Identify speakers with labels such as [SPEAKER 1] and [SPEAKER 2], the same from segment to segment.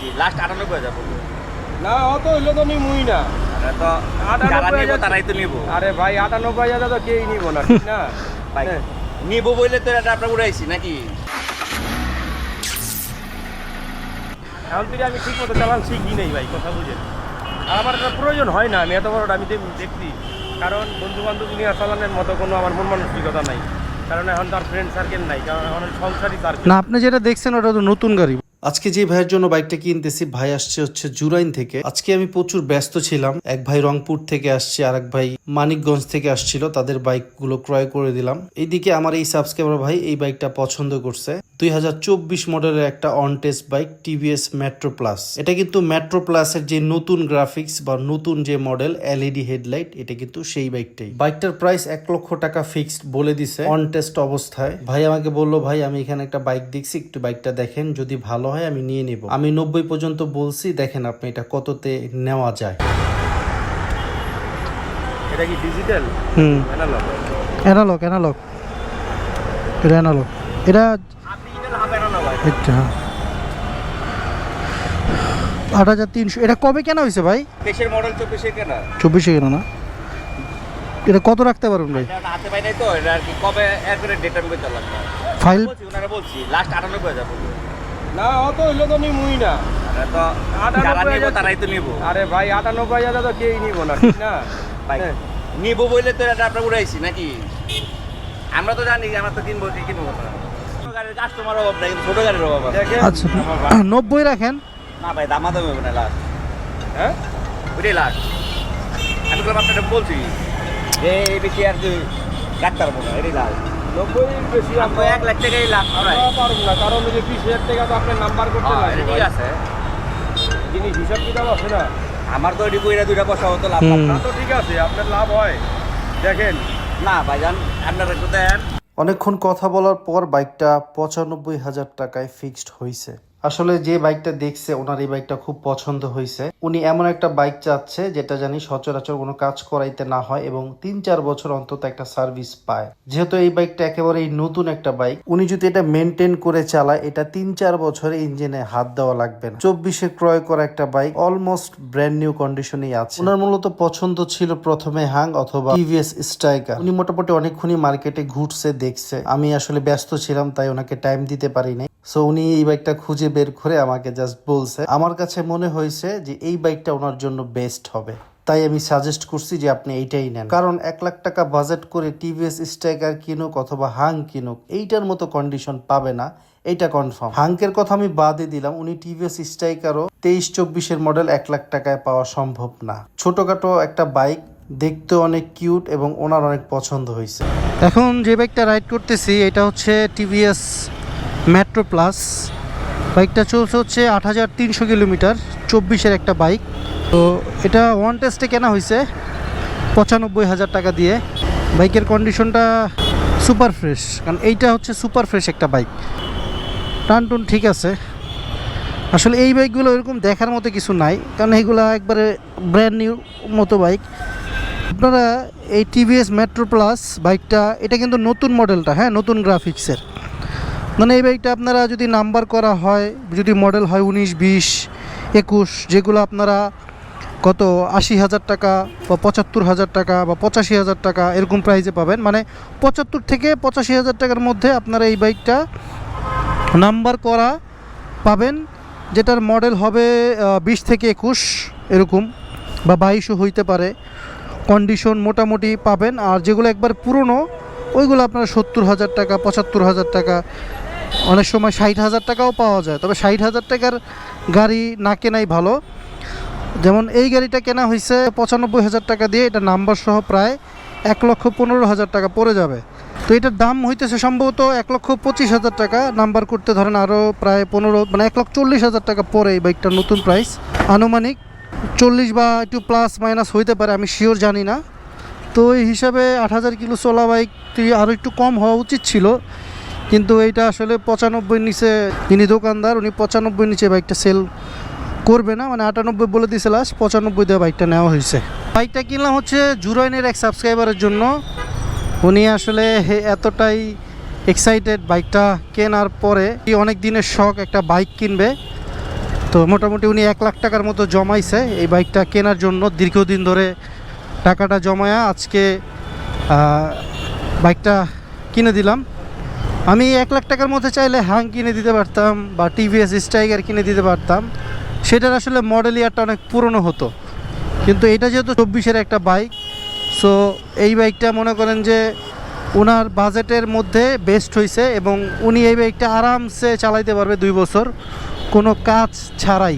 [SPEAKER 1] বলছি লাস্ট আটানব্বই হাজার বলব
[SPEAKER 2] না অত হইলে তো নিমুই না।
[SPEAKER 1] তো যারা নেব তারাই তো নিবো।
[SPEAKER 2] আরে ভাই আটানব্বই হাজার তো কেউই নিব না ঠিক না?
[SPEAKER 1] ভাই
[SPEAKER 2] হ্যাঁ।
[SPEAKER 1] নিবো বললে তো এটা আমরা উড়াইছি নাকি?
[SPEAKER 2] এখন থেকে আমি ঠিক মতো চালান শিখি নেই ভাই কথা বুঝেন। আর আমার এটা প্রয়োজন হয় না আমি এত বড়টা আমি দেখ- দেখছি। কারণ বন্ধু বান্ধব নিয়ে চালানোর মতো কোনো আমার মন মানসিকতা নাই। কারণ এখন তার ফ্রেন্ড সার্কেল নাই কারণ এখন সংসারই সার্কেল
[SPEAKER 3] না আপনি যেটা দেখছেন ওটা তো নতুন গাড়ি
[SPEAKER 4] আজকে যে ভাইয়ের জন্য বাইকটা কিনতেছি, ভাই আসছে হচ্ছে জুরাইন থেকে। আজকে আমি প্রচুর ব্যস্ত ছিলাম। এক ভাই রংপুর থেকে আসছে আর এক ভাই মানিকগঞ্জ থেকে আসছিল। তাদের বাইকগুলো ক্রয় করে দিলাম। এইদিকে আমার এই সাবস্ক্রাইবার ভাই এই বাইকটা পছন্দ করছে। দুই হাজার চব্বিশ মডেলের একটা on test bike TVS Metro Plus এটা কিন্তু মেট্রো প্লাসের যে নতুন গ্রাফিক্স বা নতুন যে মডেল এলইডি হেডলাইট এটা কিন্তু সেই বাইকটাই বাইকটার প্রাইস এক লক্ষ টাকা ফিক্সড বলে দিছে অন টেস্ট অবস্থায়। ভাই আমাকে বলল ভাই আমি এখানে একটা বাইক দেখছি একটু বাইকটা দেখেন যদি ভালো হয় আমি নিয়ে নিব। আমি নব্বই পর্যন্ত বলছি দেখেন আপনি এটা কততে নেওয়া যায়?
[SPEAKER 2] এটা কি digital
[SPEAKER 3] hmm.
[SPEAKER 2] Analogue
[SPEAKER 3] analogue analogue এটা এটা আট হাজার তিনশো। এটা কবে কেনা হয়েছে ভাই?
[SPEAKER 1] দেশের মডেল চব্বিশে কেনা।
[SPEAKER 3] চব্বিশে কেনা না? এটা কত রাখতে পারবেন ভাই?
[SPEAKER 1] হাতে পাই নাই তো এটা আর কি কবে ডেট আমি বলতে
[SPEAKER 3] ফাইল
[SPEAKER 1] বলছি ওনারা বলছি লাস্ট আটানব্বই হাজার বলব
[SPEAKER 2] না অত হইলে তো নিমুই না।
[SPEAKER 1] আমরা তো যারা নেব
[SPEAKER 2] হাজার-
[SPEAKER 1] তারাই তো নিবো।
[SPEAKER 2] আরে ভাই আটানব্বই হাজার তো কেউই নিব না ঠিক না?
[SPEAKER 1] ভাই। নিবো বললে তো এটা উড়াইছি নাকি? আমরা তো জানি আমরা তো কিনবো কি কিনবো? না কাস্টমার অভাব নাই ছোট গাড়ির অভাব
[SPEAKER 3] আচ্ছা
[SPEAKER 2] আমার
[SPEAKER 3] নব্বই রাখেন?
[SPEAKER 1] না ভাই দামা দামি হবে না লাস্ট
[SPEAKER 2] হ্যাঁ?
[SPEAKER 1] ওইটাই লাস্ট আমি তো আপনাকে বলছি যে এই বেশি আর কি ডাক্তার মনে এটাই লাস্ট
[SPEAKER 2] নব্বই বেশি
[SPEAKER 1] আমরা
[SPEAKER 2] আমরা
[SPEAKER 1] এক লাখ টাকাই লাভ
[SPEAKER 2] পারব না কারণ ওই যে বিশ হাজার টাকা তো আপনার নাম্বার করতে
[SPEAKER 1] হ্যাঁ, ঠিক আছে।
[SPEAKER 2] জিনিস হিসাব কিতাব আছে না?
[SPEAKER 1] আমার তো এটি কইরা দুইটা পয়সা হতো লাভ
[SPEAKER 3] হুম।
[SPEAKER 2] তা তো ঠিক আছে আপনার লাভ হয়। দেখেন।
[SPEAKER 1] না ভাইজান আপনারা একটু দেন।
[SPEAKER 4] অনেকক্ষণ কথা বলার পর বাইকটা পঁচানব্বই হাজার টাকায় ফিক্সড হয়েছে আসলে যে বাইকটা দেখছে, ওনার এই বাইকটা খুব পছন্দ হয়েছে। উনি এমন একটা বাইক চাচ্ছে, যেটা জানি সচরাচর কোনো কাজ করাইতে না হয় এবং তিন চার বছর অন্তত একটা সার্ভিস পায়। যেহেতু এই বাইকটা একেবারেই নতুন একটা বাইক, উনি যদি এটা মেনটেন করে চালায়, এটা তিন চার বছরে ইঞ্জিনে হাত দেওয়া লাগবে না। চব্বিশে ক্রয় করা একটা বাইক অলমোস্ট ব্র্যান্ড নিউ কন্ডিশনেই আছে। ওনার মূলত পছন্দ ছিল প্রথমে হাং অথবা টিভিএস স্ট্রাইকার। উনি মোটামুটি অনেকক্ষণই মার্কেটে ঘুরছে, দেখছে। আমি আসলে ব্যস্ত ছিলাম, তাই ওনাকে টাইম দিতে পারি নাই সো উনি এই বাইকটা খুঁজে বের করে আমাকে জাস্ট বলছে, আমার কাছে মনে হয়েছে যে এই বাইকটা ওনার জন্য বেস্ট হবে। তাই আমি সাজেস্ট করছি যে আপনি এইটাই নেন। কারণ এক লাখ টাকা বাজেট করে টিভিএস স্ট্রাইকার কিনুক অথবা হাং কিনুক, এইটার মতো কন্ডিশন পাবে না। এটা কনফার্ম হাঙ্কের কথা আমি বাদে দিলাম। উনি টিভিএস স্ট্রাইকারও তেইশ চব্বিশের মডেল এক লাখ টাকায় পাওয়া সম্ভব না। ছোটখাটো একটা বাইক দেখতে অনেক কিউট এবং ওনার অনেক পছন্দ হয়েছে।
[SPEAKER 3] এখন যে বাইকটা রাইড করতেছি, এটা হচ্ছে টিভিএস মেট্রো প্লাস বাইকটা চলছে হচ্ছে আট হাজার তিনশো কিলোমিটার, চব্বিশের একটা বাইক। তো এটা ওয়ান টেস্টে কেনা হয়েছে, পঁচানব্বই হাজার টাকা দিয়ে। বাইকের কন্ডিশনটা সুপার ফ্রেশ কারণ এইটা হচ্ছে সুপার ফ্রেশ একটা বাইক। টান টুন ঠিক আছে। আসলে এই বাইকগুলো এরকম দেখার মতো কিছু নাই, কারণ এইগুলো একবারে ব্র্যান্ড নিউ মতো বাইক। আপনারা এই টিভিএস মেট্রো প্লাস বাইকটা, এটা কিন্তু নতুন মডেলটা হ্যাঁ নতুন গ্রাফিক্সের মানে এই বাইকটা আপনারা যদি নাম্বার করা হয়, যদি মডেল হয় উনিশ, বিশ, একুশ, যেগুলো আপনারা কত, আশি হাজার টাকা বা পঁচাত্তর হাজার টাকা বা পঁচাশি হাজার টাকা এরকম প্রাইসে পাবেন। মানে পঁচাত্তর থেকে পঁচাশি হাজার টাকার মধ্যে আপনারা এই বাইকটা নাম্বার করা পাবেন, যেটার মডেল হবে বিশ থেকে একুশ, এরকম বা বাইশও হইতে পারে। কন্ডিশন মোটামুটি পাবেন, আর যেগুলো একবার পুরনো, ওইগুলো আপনারা সত্তর হাজার টাকা, পঁচাত্তর হাজার টাকা অনেক সময় ষাট হাজার টাকাও পাওয়া যায়, তবে ষাট হাজার টাকার গাড়ি না কেনাই ভালো। যেমন এই গাড়িটা কেনা হয়েছে পঁচানব্বই হাজার টাকা দিয়ে, এটা নাম্বার সহ প্রায় এক লক্ষ পনেরো হাজার টাকা পড়ে যাবে। তো এটার দাম হইতেছে সম্ভবত এক লক্ষ পঁচিশ হাজার টাকা নাম্বার করতে ধরেন আরও প্রায় পনেরো মানে এক লক্ষ চল্লিশ হাজার টাকা পরে এই বাইকটার নতুন প্রাইস আনুমানিক চল্লিশ বা একটু প্লাস মাইনাস হইতে পারে, আমি শিওর জানি না। তো এই হিসাবে আট হাজার কিলো চলা বাইকটি আরও একটু কম হওয়া উচিত ছিল। কিন্তু এইটা আসলে পঁচানব্বই নিচে তিনি দোকানদার, উনি পঁচানব্বই নিচে বাইকটা সেল করবে না মানে আটানব্বই বলে দিয়েছে লাস্ট পঁচানব্বই দিয়ে বাইকটা নেওয়া হয়েছে। বাইকটা কিনলাম হচ্ছে জুরাইনের এক সাবস্ক্রাইবারের জন্য। উনি আসলে এতটাই এক্সাইটেড বাইকটা কেনার পরে অনেক দিনের শখ একটা বাইক কিনবে। তো মোটামুটি উনি এক লাখ টাকার মতো জমাইছে এই বাইকটা কেনার জন্য। দীর্ঘদিন ধরে টাকাটা জমায়া আজকে বাইকটা কিনে দিলাম। আমি এক লাখ টাকার মধ্যে চাইলে হাং কিনে দিতে পারতাম বা টিভিএস স্ট্রাইকার কিনে দিতে পারতাম। সেটার আসলে মডেল ইয়ারটা অনেক পুরনো হতো। কিন্তু এটা যেহেতু চব্বিশের একটা বাইক সো এই বাইকটা মনে করেন যে ওনার বাজেটের মধ্যে বেস্ট হয়েছে এবং উনি এই বাইকটা আরামসে চালাইতে পারবে দুই বছর। কোনো কাজ ছাড়াই।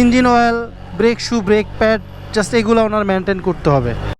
[SPEAKER 3] Engine oil brake shoe brake pad just এগুলো ওনার মেনটেন করতে হবে।